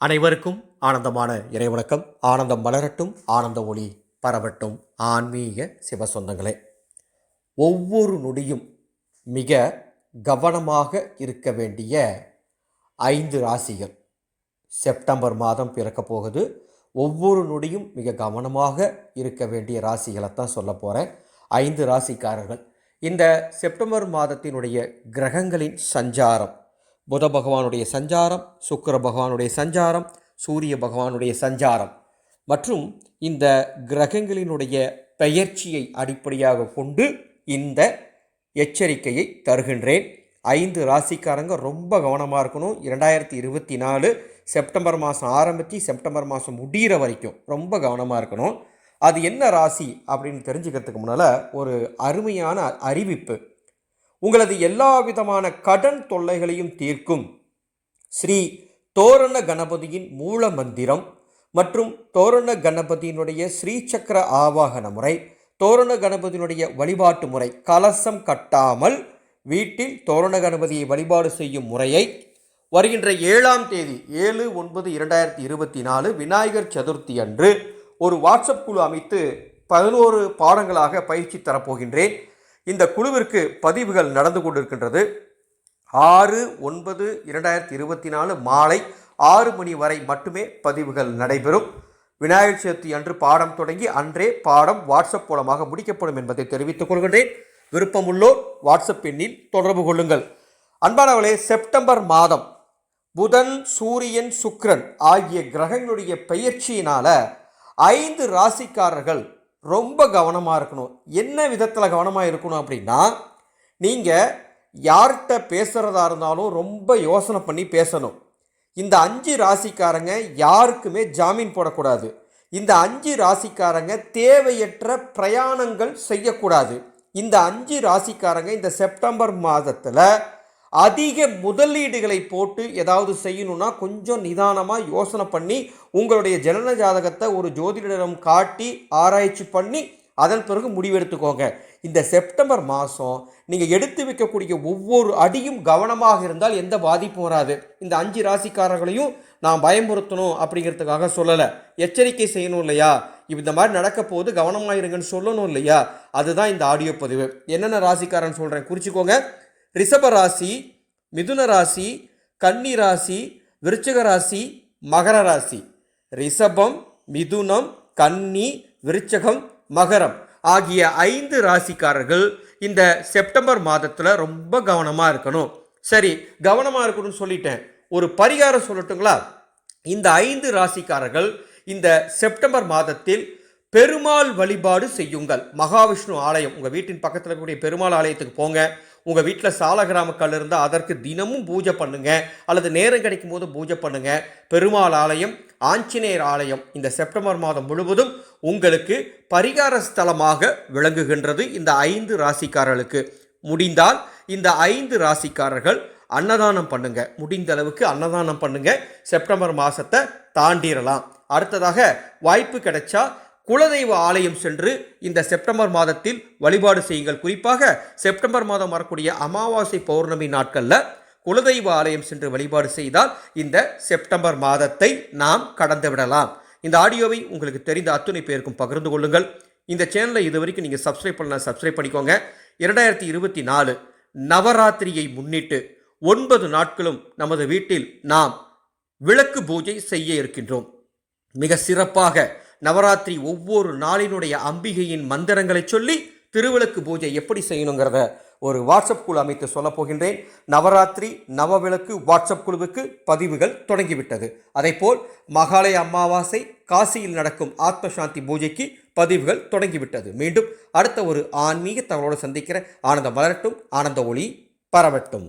அனைவருக்கும் ஆனந்தமான இறைவணக்கம். ஆனந்தம் மலரட்டும் ஆனந்த ஒளி பரவட்டும். ஆன்மீக சிவசொந்தங்களே ஒவ்வொரு நொடியும் மிக கவனமாக இருக்க வேண்டிய ஐந்து ராசிகள். செப்டம்பர் மாதம் பிறக்கப் போகுது. ஒவ்வொரு நொடியும் மிக கவனமாக இருக்க வேண்டிய ராசிகளை தான் சொல்ல போகிறேன் ஐந்து ராசிக்காரர்கள். இந்த செப்டம்பர் மாதத்தினுடைய கிரகங்களின் சஞ்சாரம் புத பகவானுடைய சஞ்சாரம் சுக்கிர பகவானுடைய சஞ்சாரம் சூரிய பகவானுடைய சஞ்சாரம். மற்றும் இந்த கிரகங்களினுடைய பெயர்ச்சியை அடிப்படையாக கொண்டு இந்த எச்சரிக்கையை தருகின்றேன். ஐந்து ராசிக்காரங்க ரொம்ப கவனமாக இருக்கணும். இரண்டாயிரத்தி இருபத்தி நாலு செப்டம்பர் மாதம் ஆரம்பித்து செப்டம்பர் மாதம் முடிகிற வரைக்கும் ரொம்ப கவனமாக இருக்கணும். அது என்ன ராசி அப்படின்னு தெரிஞ்சுக்கிறதுக்கு முன்னால் ஒரு அருமையான அறிவிப்பு. உங்களது எல்லா விதமான கடன் தொல்லைகளையும் தீர்க்கும். ஸ்ரீ தோரண கணபதியின் மூல மந்திரம் மற்றும் தோரண கணபதியினுடைய ஸ்ரீசக்கர ஆவாகன முறை தோரண கணபதியினுடைய வழிபாட்டு முறை கலசம் கட்டாமல் வீட்டில் தோரண கணபதியை வழிபாடு செய்யும் முறையை வருகின்ற ஏழாம் தேதி ஏழு ஒன்பது இரண்டாயிரத்தி இருபத்தி நாலு விநாயகர் சதுர்த்தி அன்று ஒரு வாட்ஸ்அப் குழு அமைத்து பதினோரு பாடங்களாக பயிற்சி தரப்போகின்றேன். இந்த குழுவிற்கு பதிவுகள் நடந்து கொண்டிருக்கின்றது. ஆறு ஒன்பது இரண்டாயிரத்தி இருபத்தி நாலு மாலை ஆறு மணி வரை மட்டுமே பதிவுகள் நடைபெறும். விநாயகர் சதுர்த்தி அன்று பாடம் தொடங்கி அன்றே பாடம் வாட்ஸ்அப் மூலமாக முடிக்கப்படும் என்பதை தெரிவித்துக் கொள்கின்றேன். விருப்பமுள்ளோர் வாட்ஸ்அப் எண்ணில் தொடர்பு கொள்ளுங்கள். அன்பானவர்களே செப்டம்பர் மாதம் புதன் சூரியன் சுக்ரன் ஆகிய கிரகங்களுடைய பெயர்ச்சியினால் ஐந்து ராசிக்காரர்கள் ரொம்ப கவனமாக இருக்கணும். என்ன விதத்தில் கவனமாக இருக்கணும் அப்படின்னா நீங்கள் யார்கிட்ட பேசுகிறதா இருந்தாலும் ரொம்ப யோசனை பண்ணி பேசணும். இந்த அஞ்சு ராசிக்காரங்க யாருக்குமே ஜாமீன் போடக்கூடாது. இந்த அஞ்சு ராசிக்காரங்க தேவையற்ற பிரயாணங்கள் செய்யக்கூடாது. இந்த அஞ்சு ராசிக்காரங்க இந்த செப்டம்பர் மாதத்தில் அதிக முதலீடுகளை போட்டு ஏதாவது செய்யணும்னா கொஞ்சம் நிதானமாக யோசனை பண்ணி உங்களுடைய ஜனன ஜாதகத்தை ஒரு ஜோதிடரிடம் காட்டி ஆராய்ச்சி பண்ணி அதன் பிறகு முடிவெடுத்துக்கோங்க. இந்த செப்டம்பர் மாதம் நீங்கள் எடுத்து வைக்கக்கூடிய ஒவ்வொரு அடியும் கவனமாக இருந்தால் எந்த பாதிப்பும் வராது. இந்த அஞ்சு ராசிக்காரர்களையும் நான் பயமுறுத்தணும் அப்படிங்கிறதுக்காக சொல்லலை. எச்சரிக்கை செய்யணும் இல்லையா? இந்த மாதிரி நடக்க போது கவனமாக இருங்கன்னு சொல்லணும் இல்லையா? அதுதான் இந்த ஆடியோ பதிவு. என்னென்ன ராசிக்காரன் சொல்கிறேன் குறிச்சிக்கோங்க. ரிஷப ராசி மிதுன ராசி கன்னி ராசி விருச்சிக ராசி மகர ராசி ரிஷபம் மிதுனம் கன்னி விருச்சகம் மகரம் ஆகிய ஐந்து ராசிக்காரர்கள் இந்த செப்டம்பர் மாதத்தில் ரொம்ப கவனமாக இருக்கணும். சரி கவனமாக இருக்கணும்னு சொல்லிட்டேன். ஒரு பரிகாரம் சொல்லட்டுங்களா? இந்த ஐந்து ராசிக்காரர்கள் இந்த செப்டம்பர் மாதத்தில் பெருமாள் வழிபாடு செய்யுங்கள். மகாவிஷ்ணு ஆலயம் உங்கள் வீட்டின் பக்கத்தில் இருக்கக்கூடிய பெருமாள் ஆலயத்துக்கு போங்க. உங்கள் வீட்டில் சாலகிராம இருந்தால் அதற்கு தினமும் பூஜை பண்ணுங்க. அல்லது நேரம் கிடைக்கும் போது பூஜை பண்ணுங்க. பெருமாள் ஆலயம் ஆஞ்சநேயர் ஆலயம் இந்த செப்டம்பர் மாதம் முழுவதும் உங்களுக்கு பரிகார ஸ்தலமாக விளங்குகின்றது இந்த ஐந்து ராசிக்காரர்களுக்கு. முடிந்தால் இந்த ஐந்து ராசிக்காரர்கள் அன்னதானம் பண்ணுங்க. முடிந்த அளவுக்கு அன்னதானம் பண்ணுங்க. செப்டம்பர் மாதத்தை தாண்டிடலாம் அடுத்ததாக வாய்ப்பு கிடைச்சா குலதெய்வ ஆலயம் சென்று இந்த செப்டம்பர் மாதத்தில் வழிபாடு செய்யுங்கள். குறிப்பாக செப்டம்பர் மாதம் வரக்கூடிய அமாவாசை பௌர்ணமி நாட்களில் குலதெய்வ ஆலயம் சென்று வழிபாடு செய்தால் இந்த செப்டம்பர் மாதத்தை நாம் கடந்து விடலாம். இந்த ஆடியோவை உங்களுக்கு தெரிந்த அத்துணை பேருக்கும் பகிர்ந்து கொள்ளுங்கள். இந்த சேனலை இது வரைக்கும் நீங்கள் சப்ஸ்கிரைப் பண்ணலாம் சப்ஸ்கிரைப் பண்ணிக்கோங்க. இரண்டாயிரத்தி இருபத்தி நாலு நவராத்திரியை முன்னிட்டு ஒன்பது நாட்களும் நமது வீட்டில் நாம் விளக்கு பூஜை செய்ய இருக்கின்றோம். மிக சிறப்பாக நவராத்திரி ஒவ்வொரு நாளினுடைய அம்பிகையின் மந்திரங்களை சொல்லி திருவிளக்கு பூஜை எப்படி செய்யணுங்கிறத ஒரு வாட்ஸ்அப் குழு அமைத்து சொல்லப் போகின்றேன். நவராத்திரி நவவிளக்கு வாட்ஸ்அப் குழுவுக்கு பதிவுகள் தொடங்கிவிட்டது. அதேபோல் மகாலய அமாவாசை காசியில் நடக்கும் ஆத்ம சாந்தி பூஜைக்கு பதிவுகள் தொடங்கிவிட்டது. மீண்டும் அடுத்த ஒரு ஆன்மீக தகவலோடு சந்திக்கிற ஆனந்த மலரட்டும் ஆனந்த ஒளி பரவட்டும்.